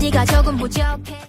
네가 조금 부족해